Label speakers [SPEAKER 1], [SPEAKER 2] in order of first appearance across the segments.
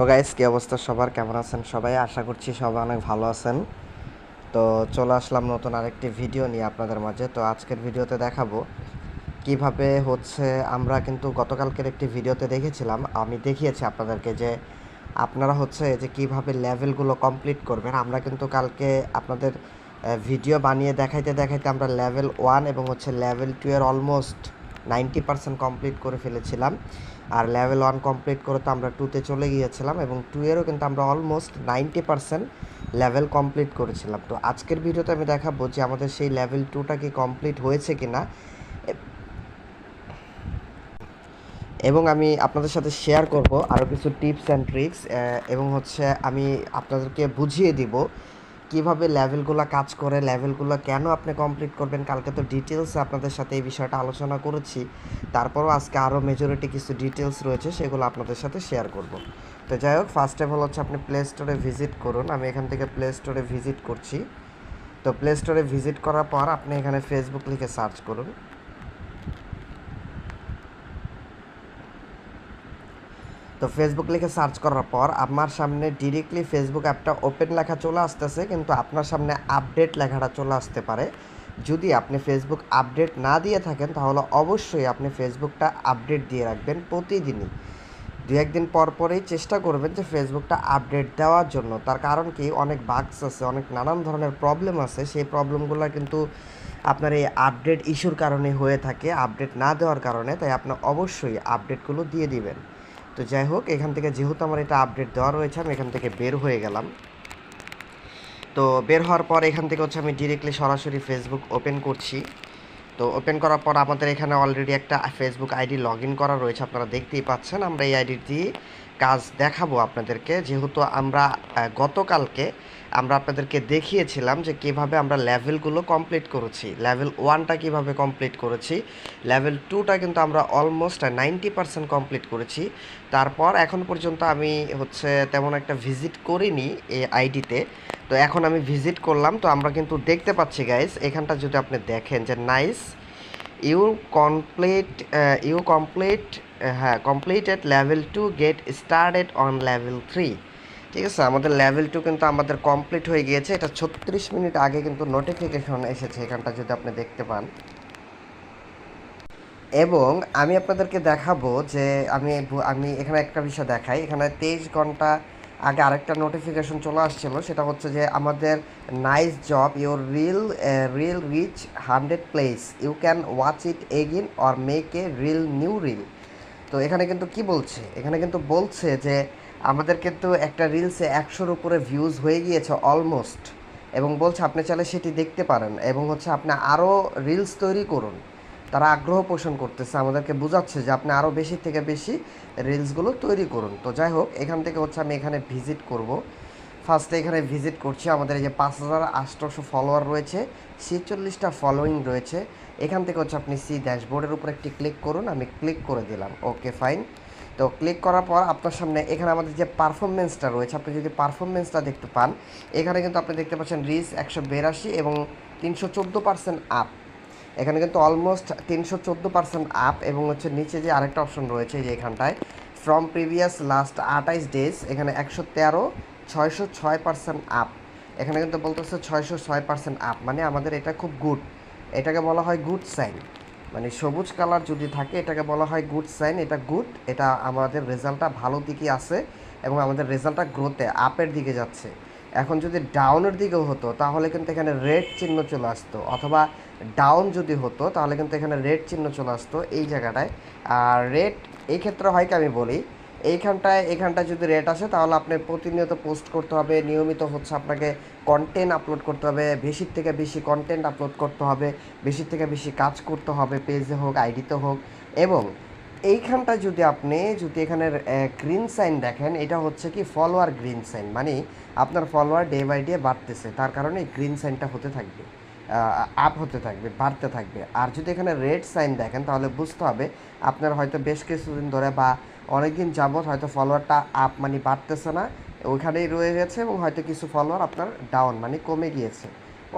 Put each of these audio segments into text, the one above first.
[SPEAKER 1] তো গাইস কি অবস্থা? সবার কেমন আছেন সবাই? আশা করছি সবাই অনেক ভালো আছেন। তো চলে আসলাম নতুন আরেকটি ভিডিও নিয়ে আপনাদের মাঝে। তো আজকের ভিডিওতে দেখাবো কীভাবে হচ্ছে আমরা কিন্তু গতকালকের একটি ভিডিওতে দেখেছিলাম। আমি দেখিয়েছি আপনাদেরকে যে আপনারা হচ্ছে যে কীভাবে লেভেলগুলো কমপ্লিট করবেন। আমরা কিন্তু কালকে আপনাদের ভিডিও বানিয়ে দেখাইতে দেখাইতে আমরা লেভেল ওয়ান এবং হচ্ছে লেভেল টু এর অলমোস্ট নাইনটি পার্সেন্ট কমপ্লিট করে ফেলেছিলাম। আর লেভেল ওয়ান কমপ্লিট করে তো আমরা টুতে চলে গিয়েছিলাম এবং টু এরও কিন্তু আমরা almost ninety percent level complete করেছিলাম। তো আজকের ভিডিওতে আমি দেখাবো যে আমাদের সেই লেভেল টুটা কি কমপ্লিট হয়েছে কি না এবং আমি আপনাদের সাথে শেয়ার করব আরও কিছু টিপস অ্যান্ড ট্রিক্স এবং হচ্ছে আমি আপনাদেরকে বুঝিয়ে দিব কীভাবে লেভেলগুলো কাজ করে লেভেলগুলো কেন আপনি কমপ্লিট করবেন? কালকে তো ডিটেলস আপনাদের সাথে এই বিষয়টা আলোচনা করেছি। তারপরও আজকে আরও মেজরিটি কিছু ডিটেলস রয়েছে, সেগুলো আপনাদের সাথে শেয়ার করব। তো যাই হোক ফার্স্ট অফ অল হচ্ছে আপনি প্লে স্টোরে ভিজিট করুন। আমি এখান থেকে প্লে স্টোরে ভিজিট করছি। তো প্লে স্টোরে ভিজিট করার পর আপনি এখানে ফেসবুক লিখে সার্চ করুন। তো ফেসবুক লিখে সার্চ করার পর আমার সামনে ডিরেক্টলি ফেসবুক অ্যাপটা ওপেন লেখা চলে আসতেছে, কিন্তু আপনার সামনে আপডেট লেখাটা চলে আসতে পারে। যদি আপনি ফেসবুক আপডেট না দিয়ে থাকেন, তাহলে অবশ্যই আপনি ফেসবুকটা আপডেট দিয়ে রাখবেন প্রতিদিনই। দু একদিন পর পরেই চেষ্টা করবেন যে ফেসবুকটা আপডেট দেওয়ার জন্য। তার কারণ কি? অনেক বাগস আছে, অনেক নানান ধরনের প্রবলেম আছে। সেই প্রবলেমগুলো কিন্তু আপনার এই আপডেট ইস্যুর কারণে হয়ে থাকে আপডেট না দেওয়ার কারণে। তাই আপনি অবশ্যই আপডেটগুলো দিয়ে দিবেন। তো যাই হোক, এখান থেকে যেহেতু আমার এটা আপডেট দেওয়া রয়েছে, আমি এখান থেকে বের হয়ে গেলাম। তো বের হওয়ার পর এখান থেকে হচ্ছে আমি ডিরেক্টলি সরাসরি ফেসবুক ওপেন করছি। তো ওপেন করার পর আমাদের এখানে অলরেডি একটা ফেসবুক আইডি লগ ইন করা রয়েছে, আপনারা দেখতেই পাচ্ছেন। আমরা এই আইডি দিয়ে কাজ দেখাবো আপনাদেরকে। যেহেতু আমরা গতকালকে আমরা আপনাদেরকে দেখিয়েছিলাম যে কীভাবে আমরা লেভেলগুলো কমপ্লিট করেছি। লেভেল ওয়ানটা কীভাবে কমপ্লিট করেছি? লেভেল টুটা কিন্তু আমরা অলমোস্ট নাইনটি পার্সেন্ট কমপ্লিট করেছি। তারপর এখন পর্যন্ত আমি হচ্ছে তেমন একটা ভিজিট করিনি এই আইডিতে তো এখন আমি ভিজিট করলাম, তো আমরা কিন্তু দেখতে পাচ্ছি গাইস এখানটা যদি আপনি দেখেন যে nice you complete you complete হ্যাঁ completed level two get started on level three ঠিক আছে, আমাদের লেভেল টু কিন্তু আমাদের কমপ্লিট হয়ে গিয়েছে, এটা ছত্রিশ মিনিট আগে কিন্তু নোটিফিকেশন এসেছে, এখানটা যদি আপনি দেখতে পান। এবং আমি আপনাদেরকে দেখাবো যে আমি আমি এখানে একটা বিষয় দেখাই, এখানে তেইশ ঘণ্টা আগে আরেকটা নোটিফিকেশন চলে আসছিল, সেটা হচ্ছে যে আমাদের nice job your reel reel reach hundred place you can watch it again or make a reel new reel তো এখানে কিন্তু কি বলছে? এখানে কিন্তু বলছে যে আমাদের কিন্তু একটা রিলসে একশোর উপরে ভিউজ হয়ে গিয়েছে অলমোস্ট এবং বলছে আপনি চাইলে সেটি দেখতে পারেন এবং হচ্ছে আপনি আরও রিলস তৈরি করুন। তারা আগ্রহ পোষণ করতেছে, আমাদেরকে বোঝাচ্ছে যে আপনি আরও বেশি থেকে বেশি রিলসগুলো তৈরি করুন। তো যাই হোক, এখান থেকে হচ্ছে আমি এখানে ভিজিট করব। ফার্স্টে এখানে ভিজিট করছি, আমাদের এই যে পাঁচ হাজার আটশোশো ফলোয়ার রয়েছে, ছেচল্লিশটা ফলোয়িং রয়েছে। এখান থেকে হচ্ছে আপনি সি ড্যাশবোর্ডের উপর একটি ক্লিক করুন, আমি ক্লিক করে দিলাম ওকে ফাইন তো ক্লিক করার পর আপনার সামনে এখানে আমাদের যে পারফরমেন্সটা রয়েছে, আপনি যদি পারফরমেন্সটা দেখতে পান, এখানে কিন্তু আপনি দেখতে পাচ্ছেন রিচ একশো বিরাশি এবং তিনশো চোদ্দ পার্সেন্ট আপ এখানে কিন্তু অলমোস্ট তিনশো চোদ্দ পার্সেন্ট আপ এবং হচ্ছে নিচে যে আরেকটা অপশন রয়েছে যে এখানটায় ফ্রম প্রিভিয়াস লাস্ট আঠাইশ ডেজ এখানে একশো তেরো, ছয়শো ছয় পার্সেন্ট আপ এখানে কিন্তু বলতেছে ছয়শো ছয় পার্সেন্ট আপ মানে আমাদের এটা খুব গুড এটাকে বলা হয় গুড সাইন মানে সবুজ কালার যদি থাকে, এটাকে বলা হয় গুড সাইন এটা গুড এটা আমাদের রেজাল্টটা ভালো দিকে আছে এবং আমাদের রেজাল্টটা গ্রোতে আপের দিকে যাচ্ছে। এখন যদি ডাউনের দিকেও হতো, তাহলে কিন্তু এখানে রেড চিহ্ন চলে আসতো। অথবা ডাউন যদি হতো, তাহলে কিন্তু এখানে রেড চিহ্ন চলে আসতো এই জায়গাটায়। আর রেড এই ক্ষেত্রে হয় কি আমি বলি, এইখানটায় এখানটায় যদি রেট আসে, তাহলে আপনি প্রতিনিয়ত পোস্ট করতে হবে, নিয়মিত হচ্ছে আপনাকে কন্টেন্ট আপলোড করতে হবে, বেশির থেকে বেশি কন্টেন্ট আপলোড করতে হবে, বেশির থেকে বেশি কাজ করতে হবে পেজে হোক আইডিতে হোক। এবং এইখানটা যদি আপনি, যদি এখানে গ্রিন সাইন দেখেন, এটা হচ্ছে কি ফলোয়ার গ্রিন সাইন মানে আপনার ফলোয়ার ডে বাই ডে বাড়তেছে, তার কারণে গ্রিন সাইনটা হতে থাকবে আপ হতে থাকবে, বাড়তে থাকবে। আর যদি এখানে রেড সাইন দেখেন, তাহলে বুঝতে হবে আপনার হয়তো বেশ কিছুদিন ধরে বা অনেক দিন যাবৎ হয়তো ফলোয়ারটা আপ মানে বাড়তেছে না ওইখানেই রয়ে গেছে এবং হয়তো কিছু ফলোয়ার আপনার ডাউন মানে কমে গিয়েছে।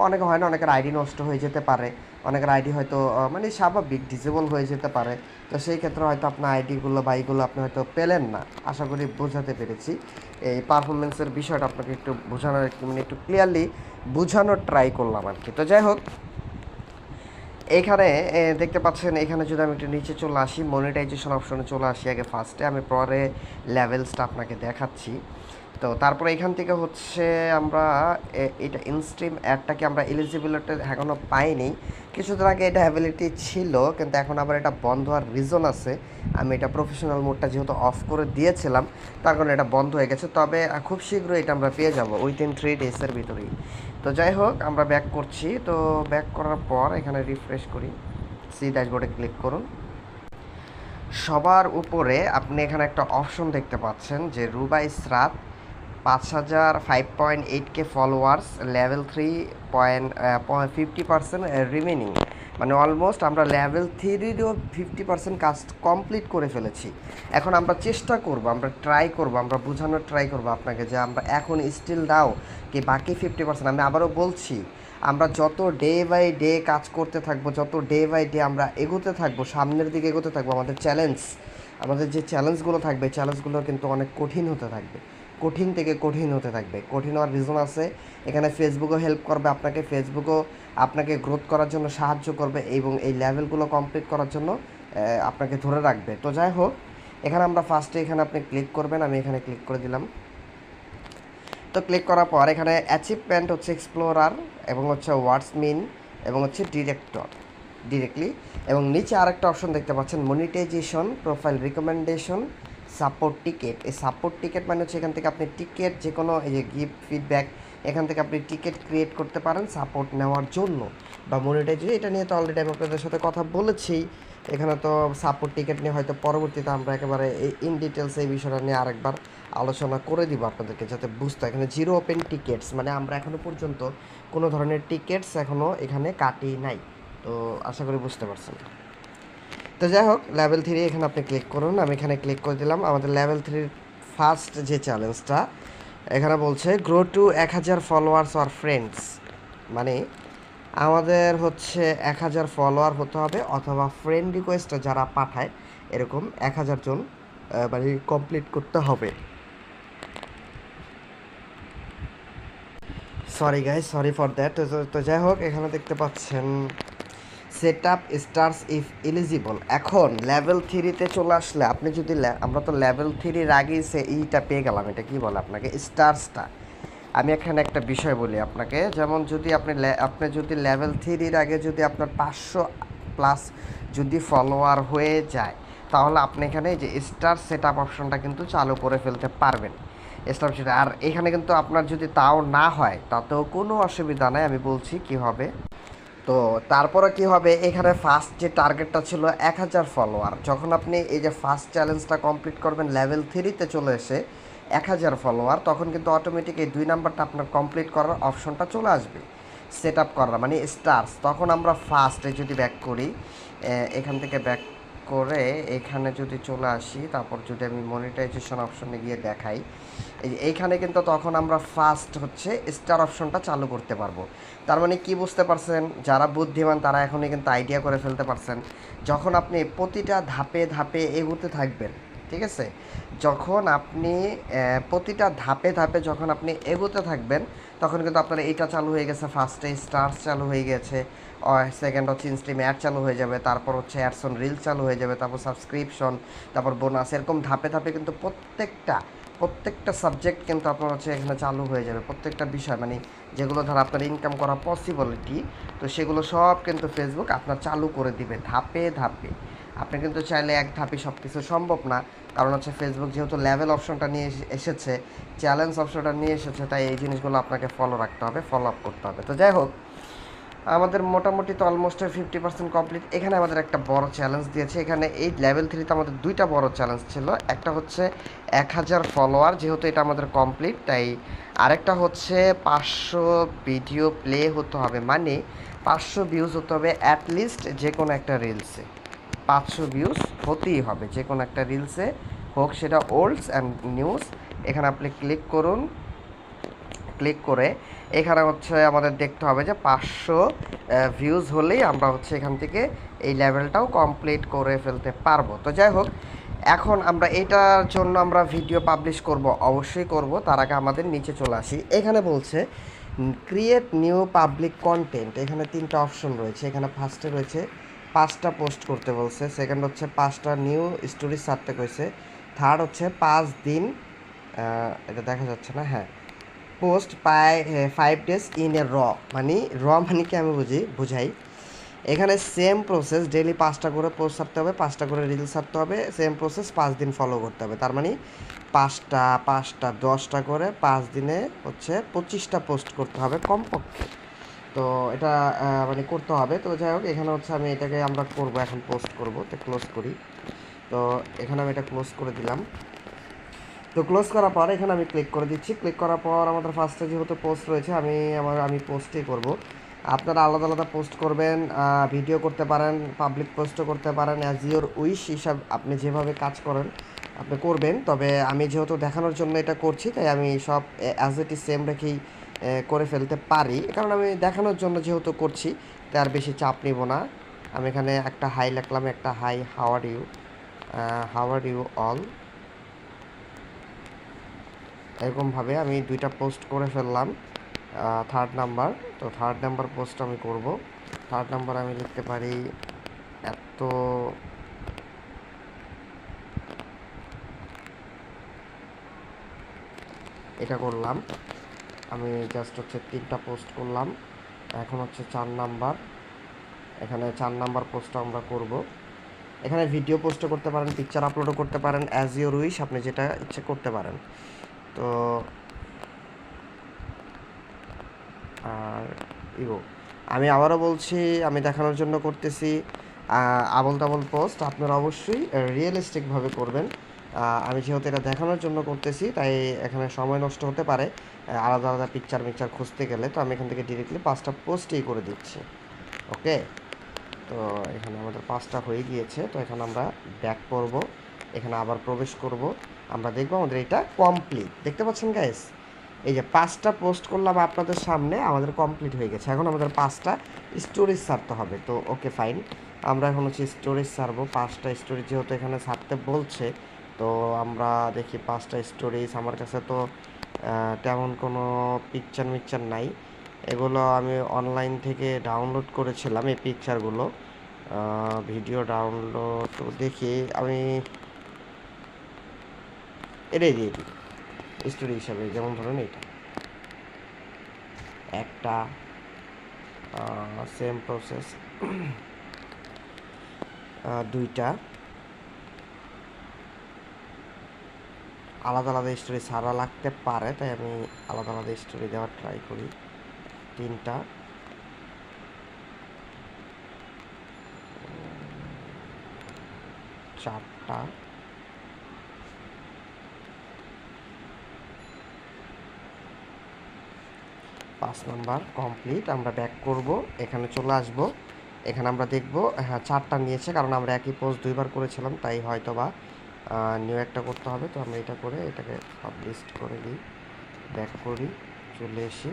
[SPEAKER 1] অনেকে হয় না, অনেকের আইডি নষ্ট হয়ে যেতে পারে, অনেকের আইডি হয়তো মানে স্বাভাবিক ডিসেবল হয়ে যেতে পারে। তো সেই ক্ষেত্রে হয়তো আপনার আইডিগুলো বা এইগুলো আপনি হয়তো পেলেন না। আশা করি বোঝাতে পেরেছি। এই পারফরমেন্সের বিষয়টা আপনাকে একটু বোঝানোর মানে একটু ক্লিয়ারলি বোঝানোর ট্রাই করলাম আর কি তো যাই হোক, এখানে দেখতে পাচ্ছেন, এখানে যদি আমি একটু নিচে চলে আসি মনিটাইজেশন অপশনে চলে আসি আগে ফার্স্টে আমি পরে লেভেলসটা আপনাকে দেখাচ্ছি। তো তারপরে এখান থেকে হচ্ছে আমরা এটা ইনস্ট্রিম অ্যাডটাকে আমরা এলিজিবিলিটি এখনও পাইনি। কিছুদিন আগে এটা অ্যাবিলিটি ছিল, কিন্তু এখন আবার এটা বন্ধ হওয়ার রিজন আছে। আমি এটা প্রফেশনাল মোডটা যেহেতু অফ করে দিয়েছিলাম, তার কারণে এটা বন্ধ হয়ে গেছে। তবে খুব শীঘ্রই এটা আমরা পেয়ে যাব উইথিন থ্রি ডেজের ভিতরেই। তো যাই হোক, আমরা ব্যাক করছি। তো ব্যাক করার পর এখানে রিফ্রেশ করি। সি ড্যাশবোর্ডে ক্লিক করুন। সবার উপরে আপনি এখানে একটা অপশন দেখতে পাচ্ছেন, যে রুবাই স্রাত পাঁচ হাজার five point eight K followers level three point fifty percent remaining মানে অলমোস্ট আমরা লেভেল থ্রিরও ফিফটি পার্সেন্ট কাজ কমপ্লিট করে ফেলেছি। এখন আমরা চেষ্টা করব, আমরা ট্রাই করব, আমরা বোঝানোর ট্রাই করব আপনাকে যে আমরা এখন স্টিল দাও কি বাকি ফিফটি পার্সেন্ট আমি আবারও বলছি, আমরা যত ডে বাই ডে কাজ করতে থাকব, যত ডে বাই ডে আমরা এগোতে থাকব, সামনের দিকে এগোতে থাকব, আমাদের চ্যালেঞ্জ আমাদের যে চ্যালেঞ্জগুলো থাকবে চ্যালেঞ্জগুলো কিন্তু অনেক কঠিন হতে থাকবে। কঠিন থেকে কঠিন হতে থাকবে। কঠিন হওয়ার রিজন আছে। এখানে ফেসবুকও হেল্প করবে আপনাকে। ফেসবুকও আপনাকে গ্রোথ করার জন্য সাহায্য করবে এবং এই লেভেলগুলো কমপ্লিট করার জন্য আপনাকে ধরে রাখবে। তো যাই হোক, এখানে আমরা ফার্স্টে এখানে আপনি ক্লিক করবেন। আমি এখানে ক্লিক করে দিলাম। তো ক্লিক করার পর এখানে অ্যাচিভমেন্ট হচ্ছে এক্সপ্লোরার এবং হচ্ছে ওয়ার্ডস মিন এবং হচ্ছে ডিরেক্টর ডিরেক্টলি এবং নিচে আরেকটা অপশন দেখতে পাচ্ছেন monetization profile recommendation support ticket এই সাপোর্ট টিকেট মানে হচ্ছে এখান থেকে আপনি টিকেট যে কোনো এই যে গিফট ফিডব্যাক এখান থেকে আপনি টিকেট ক্রিয়েট করতে পারেন সাপোর্ট নেওয়ার জন্য। বা মনিটাইজেশন এটা নিয়ে তো অলরেডি আমি আপনাদের সাথে কথা বলেছি। এখানে তো সাপোর্ট টিকেট নিয়ে হয়তো পরবর্তীতে আমরা একেবারে ইন ডিটেলস এই বিষয়টা নিয়ে আরেকবার আলোচনা করে দিব আপনাদেরকে যাতে বুঝতে। এখানে জিরো ওপেন টিকেটস মানে আমরা এখনও পর্যন্ত কোনো ধরনের টিকেটস এখনও এখানে কাটি নাই। তো আশা করি বুঝতে পারছেন। তো যাই হোক লেভেল থ্রি এখানে আপনি ক্লিক করুন। আমি এখানে ক্লিক করে দিলাম। আমাদের লেভেল থ্রির ফার্স্ট যে চ্যালেঞ্জটা এখানে বলছে গ্রো টু এক হাজার ফলোয়ার্স অর ফ্রেন্ডস মানে আমাদের হচ্ছে এক হাজার ফলোয়ার হতে হবে অথবা ফ্রেন্ড রিকোয়েস্ট যারা পাঠায়, এরকম এক হাজার জন মানে কমপ্লিট করতে হবে। Sorry guy sorry for that তো যাই হোক, এখানে দেখতে পাচ্ছেন set up stars if eligible এখন লেভেল থ্রিতে চলে আসলে আপনি যদি আমরা তো লেভেল থ্রির আগেই সে ইটা পেয়ে গেলাম, এটা কি বলে আপনাকে? স্টার্সটা আমি এখানে একটা বিষয় বলি আপনাকে, যেমন যদি আপনি আপনি যদি লেভেল থ্রির আগে যদি আপনার পাঁচশো প্লাস যদি ফলোয়ার হয়ে যায়, তাহলে আপনি এখানে যে স্টার সেট আপ অপশনটা কিন্তু চালু করে ফেলতে পারবেন। স্টার সেটা আর এখানে কিন্তু আপনার যদি তাও না হয়, তাতেও কোনো অসুবিধা নাই, আমি বলছি কি হবে? তো তারপরে কি হবে? এখানে ফার্স্ট যে টার্গেটটা ছিল এক হাজার ফলোয়ার যখন আপনি এই যে ফার্স্ট চ্যালেঞ্জটা কমপ্লিট করবেন লেভেল থ্রিতে চলে এসে এক হাজার ফলোয়ার তখন কিন্তু অটোমেটিক এই দুই নাম্বারটা আপনার কমপ্লিট করার অপশনটা চলে আসবে। সেট আপ করার মানে স্টার্স তখন আমরা ফার্স্টে যদি ব্যাক করি এখান থেকে ব্যাক করে এখানে যদি চলে আসি, তারপর যদি আমি মনিটাইজেশন অপশনে গিয়ে দেখাই এইখানে কিন্তু তখন আমরা ফার্স্ট হচ্ছে স্টার অপশনটা চালু করতে পারব। তার মানে কি বুঝতে পারছেন? যারা বুদ্ধিমান তারা এখনই কিন্তু আইডিয়া করে ফেলতে পারছেন। যখন আপনি প্রতিটা ধাপে ধাপে এগোতে থাকবেন, ঠিক আছে? যখন আপনি প্রতিটা ধাপে ধাপে যখন আপনি এগোতে থাকবেন, তখন কিন্তু আপনার এইটা চালু হয়ে গেছে ফার্স্টে স্টার্স চালু হয়ে গেছে। সেকেন্ড হচ্ছে ইনস্ট্রিম অ্যাড চালু হয়ে যাবে, তারপর হচ্ছে অ্যাডসন রিল চালু হয়ে যাবে, তারপর সাবস্ক্রিপশন তারপর বোনাস এরকম ধাপে ধাপে কিন্তু প্রত্যেকটা প্রত্যেকটা সাবজেক্ট কিন্তু আপনার হচ্ছে এখানে চালু হয়ে যাবে, প্রত্যেকটা বিষয় মানে যেগুলো ধর আপনার ইনকাম করা পসিবিলিটি তো সেগুলো সব কিন্তু ফেসবুক আপনার চালু করে দিবে, ধাপে ধাপে। আপনি কিন্তু চাইলে এক ধাপে সব কিছু সম্ভব না, কারণ হচ্ছে ফেসবুক যেহেতু লেভেল অপশনটা নিয়ে এসে- এসেছে চ্যালেঞ্জ অপশনটা নিয়ে এসেছে, তাই এই জিনিসগুলো আপনাকে ফলো রাখতে হবে ফলো আপ করতে হবে। তো যাই হোক আমাদের মোটামুটি তো অলমোস্ট ফিফটি পার্সেন্ট কমপ্লিট এখানে আমাদের একটা বড় চ্যালেঞ্জ দিয়েছে। এখানে এই লেভেল থ্রিতে আমাদের দুইটা বড় চ্যালেঞ্জ ছিল। একটা হচ্ছে এক হাজার ফলোয়ার যেহেতু এটা আমাদের কমপ্লিট তাই আরেকটা হচ্ছে পাঁচশো ভিডিও প্লে হতে হবে। মানে পাঁচশো ভিউজ হতে হবে অ্যাটলিস্ট যে কোনো একটা রিলসে পাঁচশো ভিউজ হতেই হবে। যে কোনো একটা রিলসে হোক, সেটা ওল্ডস অ্যান্ড নিউজ এখানে আপনি ক্লিক করুন। ক্লিক করে, এখানে হচ্ছে আমাদের দেখতে হবে যে পাঁচশো ভিউজ হলেই আমরা হচ্ছে এখান থেকে এই লেভেলটাও কমপ্লিট করে ফেলতে পারব। তো যাই হোক, এখন আমরা এটার জন্য আমরা ভিডিও পাবলিশ করব, অবশ্যই করব, তার আগে আমাদের নিচে চলে আসি। এখানে বলছে ক্রিয়েট নিউ পাবলিক কন্টেন্ট এখানে তিনটা অপশন রয়েছে, এখানে ফার্স্টে রয়েছে, পাঁচটা পোস্ট করতে বলছে। সেকেন্ড হচ্ছে পাঁচটা নিউ স্টোরি ছাড়তে কইছে। থার্ড হচ্ছে পাঁচ দিন এটা দেখা যাচ্ছে না হ্যাঁ। পোস্ট পাই ফাইভ ডেজ ইন এ র মানে র মানে কি আমি বুঝি বুঝাই এখানে সেম প্রসেস ডেলি পাঁচটা করে পোস্ট ছাড়তে হবে পাঁচটা করে রিল ছাড়তে হবে সেম প্রসেস পাঁচ দিন ফলো করতে হবে। তার মানে পাঁচটা পাঁচটা, দশটা করে পাঁচ দিনে হচ্ছে পঁচিশটা পোস্ট করতে হবে কমপক্ষে। তো এটা মানে করতে হবে। তো যাই হোক, এখানে হচ্ছে আমি এটাকে আমরা করব, এখন পোস্ট করব তো ক্লোজ করি। তো এখানে আমি এটা ক্লোজ করে দিলাম। তো ক্লোজ করার পর এখানে আমি ক্লিক করে দিচ্ছি। ক্লিক করার পর আমাদের ফার্স্টে যেহেতু পোস্ট রয়েছে, আমি আমার, আমি পোস্টই করব। আপনারা আলাদা আলাদা পোস্ট করবেন ভিডিও করতে পারেন পাবলিক পোস্টও করতে পারেন। অ্যাজ ইউর উইশ হিসাব আপনি যেভাবে কাজ করেন, আপনি করবেন। তবে আমি যেহেতু দেখানোর জন্য এটা করছি, তাই আমি সব অ্যাজ ইট ইজ সেম রেখেই করে ফেলতে পারি। কারণ আমি দেখানোর জন্য যেহেতু করছি, তাই আর বেশি চাপ নিব না। আমি এখানে একটা হাই লিখলাম, একটা high how are you how are you all এরকমভাবে আমি দুইটা পোস্ট করে ফেললাম থার্ড নাম্বার তো থার্ড নাম্বার পোস্ট আমি করব। থার্ড নাম্বার আমি লিখতে পারি এত এটা করলাম। আমি জাস্ট হচ্ছে তিনটা পোস্ট করলাম। এখন হচ্ছে চার নাম্বার এখানে চার নাম্বার পোস্ট আমরা করব। এখানে ভিডিও পোস্টও করতে পারেন পিকচার আপলোডও করতে পারেন অ্যাজ ইউর উইশ আপনি যেটা ইচ্ছে করতে পারেন। তো আর ইগো আমি আবারও বলছি, আমি দেখানোর জন্য করতেছি আবল তাবল পোস্ট, আপনারা অবশ্যই রিয়েলিস্টিকভাবে করবেন। আমি যেহেতু এটা দেখানোর জন্য করতেছি, তাই এখানে সময় নষ্ট হতে পারে আলাদা আলাদা পিকচার মিকচার খুঁজতে গেলে, তো আমি এখান থেকে ডিরেক্টলি পাঁচটা পোস্টই করে দিচ্ছি ওকে তো এখানে আমাদের পাঁচটা হয়ে গিয়েছে, তো এখানে আমরা ব্যাক করব, এখানে আবার প্রবেশ করব। আমরা দেখব আমাদের এটা কমপ্লিট দেখতে পাচ্ছেন গাইস এই যে পাঁচটা পোস্ট করলাম আপনাদের সামনে, আমাদের কমপ্লিট হয়ে গেছে। এখন আমাদের পাঁচটা স্টোরেজ সারতে হবে। তো ওকে ফাইন আমরা এখন হচ্ছে স্টোরেজ সারবো পাঁচটা স্টোরেজ যেহেতু এখানে সারতে বলছে, তো আমরা দেখি পাঁচটা স্টোরেজ আমার কাছে তো তেমন কোনো পিকচার মিকচার নাই। এগুলো আমি অনলাইন থেকে ডাউনলোড করেছিলাম এই পিকচারগুলো ভিডিও ডাউনলোড দেখি। আমি এটাই দিয়ে দিই স্টোরি হিসাবে যেমন ধরুন এটা। একটা সেম প্রসেস দুইটা। আলাদা আলাদা স্টোরি সারা লাগতে পারে, তাই আমি আলাদা আলাদা স্টোরি দেওয়ার ট্রাই করি। তিনটা। চারটা। পাঁচ নাম্বার কমপ্লিট আমরা ব্যাক করব, এখানে চলে আসব। এখানে আমরা দেখব হ্যাঁ চারটা নিয়েছে, কারণ আমরা একই পোস্ট দুইবার করেছিলাম, তাই হয়তো বা নিউ একটা করতে হবে। তো আমরা এটা করে এটাকে পাবলিশ করে দিই ব্যাক করি, চলে এসি।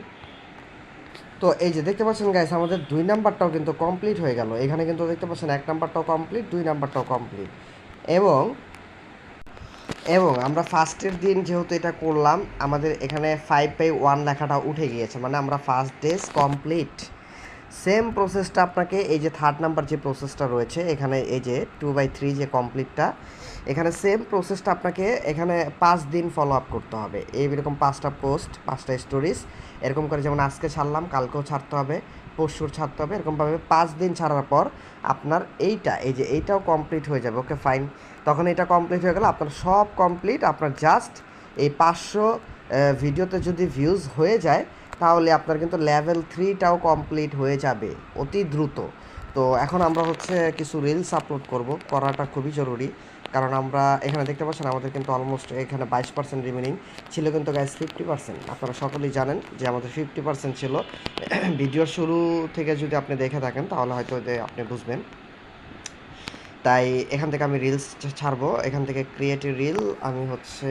[SPEAKER 1] তো এই যে দেখতে পাচ্ছেন গাইস আমাদের দুই নাম্বারটাও কিন্তু কমপ্লিট হয়ে গেল। এখানে কিন্তু দেখতে পাচ্ছেন এক নাম্বারটাও কমপ্লিট দুই নাম্বারটাও কমপ্লিট এবং এবং আমরা ফার্স্টের দিন যেহেতু এটা করলাম, আমাদের এখানে ফাইভ বাই ওয়ান লেখাটা উঠে গিয়েছে মানে আমরা ফার্স্ট ডেজ কমপ্লিট সেম প্রসেসটা আপনাকে এই যে থার্ড নাম্বার যে প্রসেসটা রয়েছে, এখানে এই যে টু বাই থ্রি যে কমপ্লিটটা এখানে সেম প্রসেসটা আপনাকে এখানে পাঁচ দিন ফলো আপ করতে হবে। এইরকম পাঁচটা পোস্ট পাঁচটা স্টোরিজ এরকম করে যেমন আজকে ছাড়লাম, কালকেও ছাড়তে হবে, পরশুর ছাড়তে হবে, এরকমভাবে পাঁচ দিন ছাড়ার পর আপনার এইটা, এই যে এইটাও কমপ্লিট হয়ে যাবে ওকে ফাইন তখন এটা কমপ্লিট হয়ে গেলে। আপনার সব কমপ্লিট আপনার জাস্ট এই পাঁচশো ভিডিওতে যদি ভিউজ হয়ে যায়, তাহলে আপনার কিন্তু লেভেল থ্রিটাও কমপ্লিট হয়ে যাবে, অতি দ্রুত। তো এখন আমরা হচ্ছে কিছু রিলস আপলোড করব, করাটা খুবই জরুরি। কারণ আমরা এখানে দেখতে পাচ্ছেন, আমাদের কিন্তু অলমোস্ট এখানে বাইশ পার্সেন্ট রিমেনিং ছিল কিন্তু গাইস ফিফটি পার্সেন্ট আপনারা সকলেই জানেন যে আমাদের ফিফটি পার্সেন্ট ছিল। ভিডিওর শুরু থেকে যদি আপনি দেখে থাকেন, তাহলে হয়তো আপনি বুঝবেন। তাই এখান থেকে আমি রিলস ছাড়বো। এখান থেকে ক্রিয়েটিভ রিল আমি হচ্ছে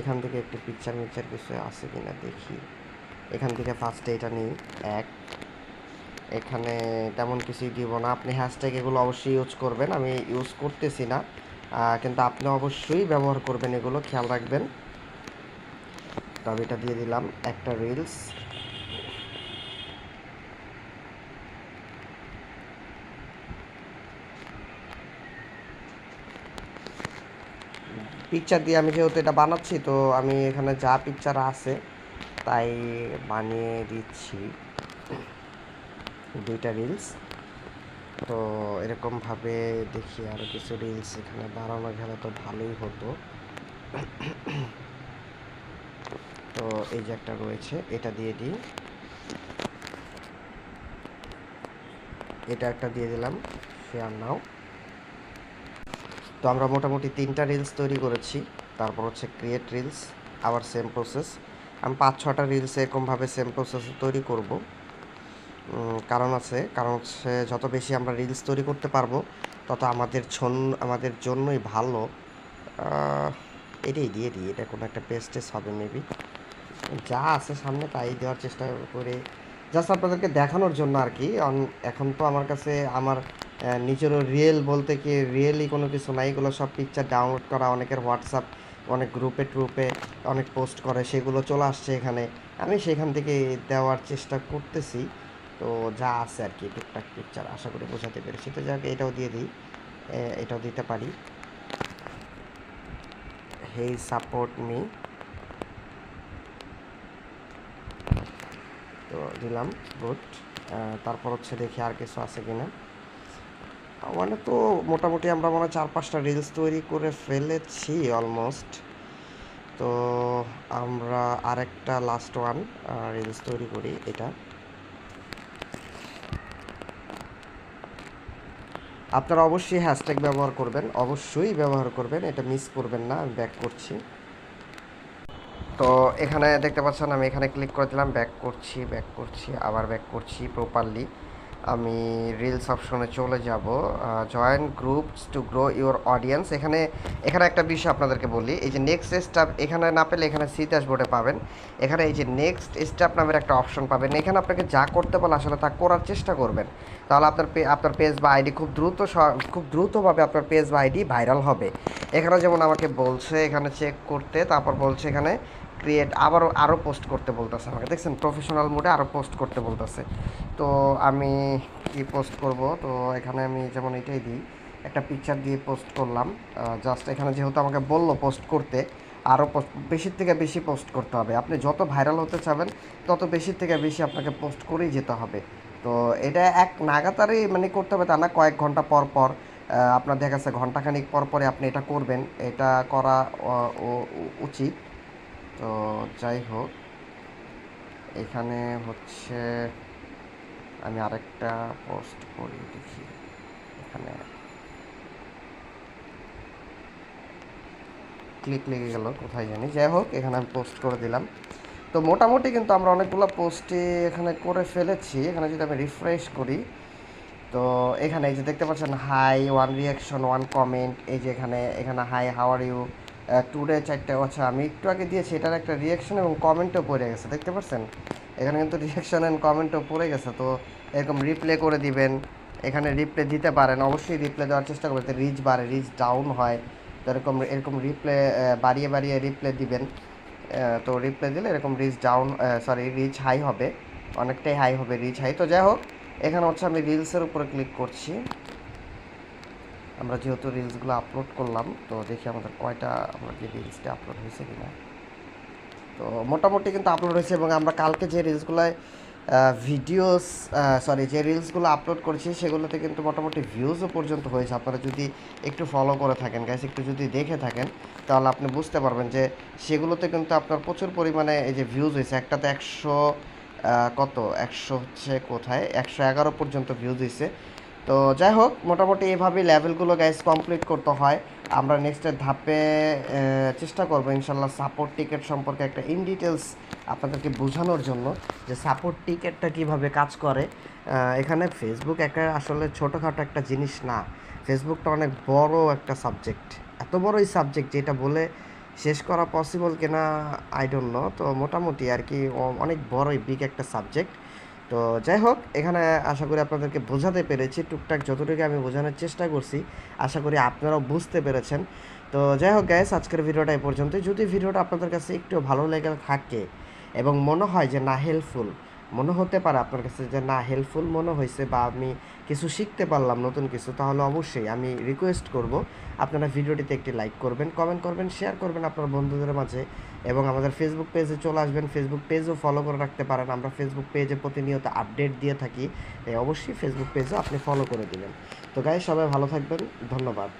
[SPEAKER 1] এখান থেকে একটু পিকচার মিকচার কিছু আছে কিনা দেখি। এখান থেকে ফার্স্টে এটা নিই, এক। এখানে তেমন কিছুই দিব না। আপনি হ্যাশট্যাগ এগুলো অবশ্যই ইউজ করবেন। আমি ইউজ করতেছি না। কিন্তু আপনি অবশ্যই ব্যবহার করবেন এগুলো। খেয়াল রাখবেন। তো আমি এটা দিয়ে দিলাম একটা রিলস পিকচার দিয়ে আমি যেহেতু এটা বানাচ্ছি, তো আমি এখানে যা পিকচার আছে তাই বানিয়ে দিচ্ছি। দুইটা রিলস তো এরকমভাবে দেখি আরও কিছু রিলস এখানে বাড়ানো গেলে তো ভালোই হতো। তো এই যে একটা রয়েছে, এটা দিয়ে দিই। এটা একটা দিয়ে দিলাম শেয়ার নাও তো আমরা মোটামুটি তিনটা রিলস তৈরি করেছি, তারপর হচ্ছে ক্রিয়েট রিলস আবার সেম প্রসেস আমি পাঁচ ছটা রিলস এরকমভাবে সেম প্রসেস তৈরি করব। কারণ আছে, কারণ হচ্ছে যত বেশি আমরা রিলস তৈরি করতে পারব, তত আমাদের আমাদের জন্যই ভালো। এটাই দিয়ে দিই, এটা কোনো একটা পেস্টেস হবে মেবি যা আছে সামনে তাই দেওয়ার চেষ্টা করে। জাস্ট আপনাদেরকে দেখানোর জন্য আর কি। এখন তো আমার কাছে আমার নিজেরও রিয়েল বলতে কি রিয়েলি কোনো কিছু নাই। এগুলো সব পিকচার ডাউনলোড করা, অনেকের হোয়াটসঅ্যাপ অনেক গ্রুপে ট্রুপে অনেক পোস্ট করে, সেগুলো চলে আসছে এখানে। আমি সেখান থেকে দেওয়ার চেষ্টা করতেছি। তো যা আছে আর কি, টুকটাক পিকচার আশা করি বোঝাতে পেরেছি। তো যাকে, এটাও দিয়ে দিই। এটাও দিতে পারি। হেই সাপোর্ট মি তো দিলাম গুড তারপর হচ্ছে দেখি আর কিছু আছে কিনা। মানে তো মোটামুটি আমরা মনে চার পাঁচটা রিলস তৈরি করে ফেলেছি অলমোস্ট তো আমরা আরেকটা লাস্ট ওয়ান রিলস তৈরি করি, এটা। আপনারা অবশ্যই হ্যাশট্যাগ ব্যবহার করবেন, অবশ্যই ব্যবহার করবেন, এটা মিস করবেন না, আমি ব্যাক করছি। তো এখানে দেখতে পাচ্ছেন, আমি এখানে ক্লিক করে দিলাম ব্যাক করছি ব্যাক করছি, আবার ব্যাক করছি প্রপারলি আমি রিলস অপশনে চলে যাব। Join groups to grow your audience এখানে এখানে একটা বিষয় আপনাদেরকে বলি, এই যে নেক্সট স্টেপ এখানে না পেলে এখানে সি ড্যাশবোর্ডে পাবেন। এখানে এই যে নেক্সট স্টেপ নামের একটা অপশন পাবেন। এখানে আপনাকে যা করতে বলে আসলে তা করার চেষ্টা করবেন। তাহলে আপনার আপনার পেজ বা আইডি খুব দ্রুত খুব দ্রুতভাবে আপনার পেজ বা আইডি ভাইরাল হবে। এখানে যেমন আমাকে বলছে, এখানে চেক করতে, তারপর বলছে এখানে ক্রিয়েট আবারও আরও পোস্ট করতে বলতেছে আমাকে। দেখছেন প্রফেশনাল মোডে আরও পোস্ট করতে বলতেছে। তো আমি কি পোস্ট করব? তো এখানে আমি যেমন এটাই দিই, একটা পিকচার দিয়ে পোস্ট করলাম। জাস্ট এখানে যেহেতু আমাকে বলল পোস্ট করতে আরও পোস্ট বেশির থেকে বেশি পোস্ট করতে হবে। আপনি যত ভাইরাল হতে চাবেন, তত বেশির থেকে বেশি আপনাকে পোস্ট করেই যেতে হবে। তো এটা এক নাগাতারই মানে করতে হবে তা না, কয়েক ঘণ্টা পর পর আপনার দেখা যাচ্ছে ঘন্টাখানিক পর পরে আপনি এটা করবেন। এটা করা উচিত। তো যাই হোক, এখানে হচ্ছে আমি আরেকটা পোস্ট করি দেখি, এখানে। ক্লিক লেগে গেল, কোথায় জানি। যাই হোক, এখানে আমি পোস্ট করে দিলাম। তো মোটামুটি কিন্তু আমরা অনেকগুলো পোস্টে এখানে করে ফেলেছি। এখানে যদি আমি রিফ্রেশ করি, তো এখানে এই যে দেখতে পাচ্ছেন hi one reaction one comment এই যে এখানে এখানে hi how are you today চারটে আচ্ছা আমি একটু আগে দিয়েছি, এটার একটা রিয়াকশন এবং কমেন্টও পড়ে গেছে, দেখতে পাচ্ছেন এখানে কিন্তু রিয়াকশন অ্যান্ড কমেন্টও পড়ে গেছে, তো এরকম রিপ্লে করে দিবেন, এখানে রিপ্লে দিতে পারেন, অবশ্যই রিপ্লে দেওয়ার চেষ্টা করবেন রিচ বাড়ে রিচ ডাউন হয়, তো এরকম এরকম রিপ্লে বাড়িয়ে বাড়িয়ে রিপ্লে দিবেন তো রিপ্লে দিলে এরকম reach down sorry reach high হবে, অনেকটাই হাই হবে রিচ হাই তো যাই হোক, এখানে হচ্ছে আমি রিলসের উপরে ক্লিক করছি। আমরা যেহেতু রিলসগুলো আপলোড করলাম, তো দেখি আমাদের কয়টা আমরা যে রিলসটা আপলোড হয়েছে কিনা। তো মোটামুটি কিন্তু আপলোড হয়েছে এবং আমরা কালকে যে রিলসগুলোয় ভিডিওস সরি যে রিলসগুলো আপলোড করেছি সেগুলোতে কিন্তু মোটামুটি ভিউজও পর্যন্ত হয়েছে। আপনারা যদি একটু ফলো করে থাকেন গাইস একটু যদি দেখে থাকেন, তাহলে আপনি বুঝতে পারবেন যে সেগুলোতে কিন্তু আপনার প্রচুর পরিমাণে এই যে ভিউজ হয়েছে, একটাতে একশো কত? একশো হচ্ছে কোথায়? একশো এগারো পর্যন্ত ভিউজ হয়েছে। তো যাই হোক মোটামুটি এইভাবেই লেভেলগুলো গাইস কমপ্লিট করতে হয়। আমরা নেক্সটের ধাপে চেষ্টা করব ইনশাল্লাহ সাপোর্ট টিকেট সম্পর্কে একটা ইন ডিটেলস আপনাদেরকে বোঝানোর জন্য যে সাপোর্ট টিকেটটা কীভাবে কাজ করে। এখানে ফেসবুক একটা আসলে ছোটোখাটো একটা জিনিস না। ফেসবুকটা অনেক বড় একটা সাবজেক্ট এত বড় এই সাবজেক্ট যেটা বলে শেষ করা পসিবল কিনা আই ডোন্ট নো তো মোটামুটি আর কি অনেক বড়ই বিগ একটা সাবজেক্ট তো যাই হোক, এখানে আশা করি আপনাদেরকে বোঝাতে পেরেছি। টুকটাক যতটুকু আমি বোঝানোর চেষ্টা করছি, আশা করি আপনারাও বুঝতে পেরেছেন। তো যাই হোক গ্যাস আজকের ভিডিওটা এই পর্যন্ত যদি ভিডিওটা আপনাদের কাছে একটু ভালো লেগে থাকে এবং মনে হয় যে না হেল্পফুল মনে হতে পারে আপনার কাছে যে না হেল্পফুল মনে হয়েছে বা আমি কিছু শিখতে পারলাম নতুন কিছু, তাহলে অবশ্যই আমি রিকোয়েস্ট করব। আপনারা ভিডিওটিতে একটি লাইক করবেন কমেন্ট করবেন শেয়ার করবেন আপনার বন্ধুদের মাঝে এবং আমাদের ফেসবুক পেজে চলে আসবেন। ফেসবুক পেজও ফলো করে রাখতে পারেন। আমরা ফেসবুক পেজে প্রতিনিয়ত আপডেট দিয়ে থাকি। তাই অবশ্যই ফেসবুক পেজও আপনি ফলো করে দিবেন। তো গাই সবাই ভালো থাকবেন। ধন্যবাদ।